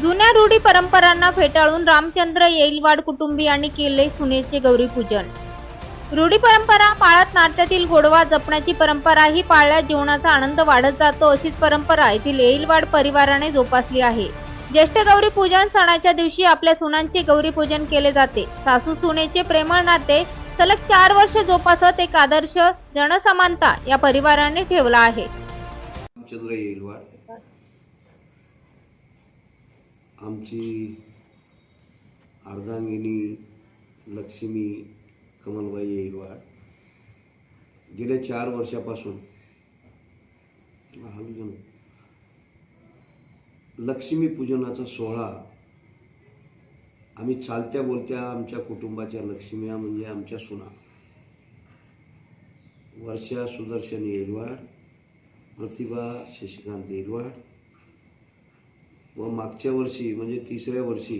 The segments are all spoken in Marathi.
जुन्या रूढी परंपरांना फेटाळून रामचंद्र येईलवाड कुटुंबियांनी केले सुनेचे गौरीपूजन रूढी परंपरा पाळत नाट्यातील गोडवा जपण्याची परंपरा ही पाळल्या जीवनाचा आनंद वाढत जातो अशीच परंपरा येथील येईलवाड परिवाराने जोपासली आहे. ज्येष्ठ गौरी पूजन सणाच्या दिवशी आपल्या सुनांचे गौरी पूजन केले जाते. सासू सुनेचे प्रेमळ नाते सलग चार वर्ष जोपासत एक आदर्श जनसमानता या परिवाराने ठेवला आहे. आमची अर्धांगिनी लक्ष्मी कमलबाई येईलवाड गेल्या चार वर्षापासून हलू लक्ष्मी पूजनाचा सोहळा आम्ही चालत्या बोलत्या आमच्या कुटुंबाच्या लक्ष्म्या म्हणजे आमच्या सुना. वर्षा सुदर्शन येलवाड प्रतिभा शशिकांत येलवाड व मागच्या वर्षी म्हणजे तिसऱ्या वर्षी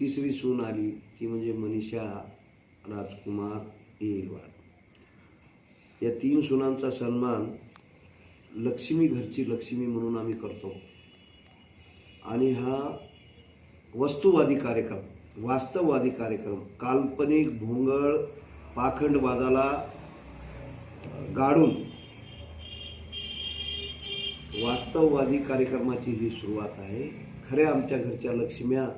तिसरी सून आली ती म्हणजे मनीषा राजकुमार येलवाड या तीन सुनांचा सन्मान लक्ष्मी घरची लक्ष्मी म्हणून आम्ही करतो. आणि हा वस्तुवादी कार्यक्रम वास्तववादी कार्यक्रम काल्पनिक भोंगळ पाखंडवादाला गाडून वास्तववादी कार्यक्रमाची ही सुरुवात आहे. खऱ्या आमच्या घरच्या लक्ष्म्या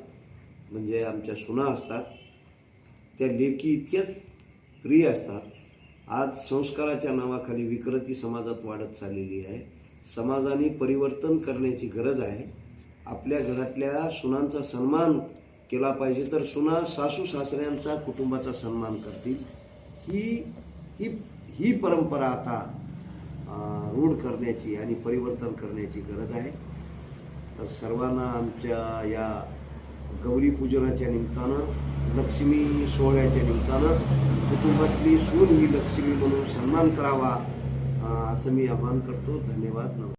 म्हणजे आमच्या सुना असतात. त्या लेखी इतक्याच प्रिय असतात. आज संस्काराच्या नावाखाली विकृती समाजात वाढत चाललेली आहे. समाजाने परिवर्तन करण्याची गरज आहे. आपल्या घरातल्या सुनांचा सन्मान केला पाहिजे तर सुना सासू सासऱ्यांचा कुटुंबाचा सन्मान करतील. ही ही ही परंपरा आता रूढ करण्याची आणि परिवर्तन करण्याची गरज आहे. तर सर्वांना आमच्या या गौरी पूजनाच्या निमित्तानं लक्ष्मी सोहळ्याच्या निमित्तानं कुटुंबातली सून ही लक्ष्मी म्हणून सन्मान करावा असं मी आवाहन करतो. धन्यवाद. नमस्कार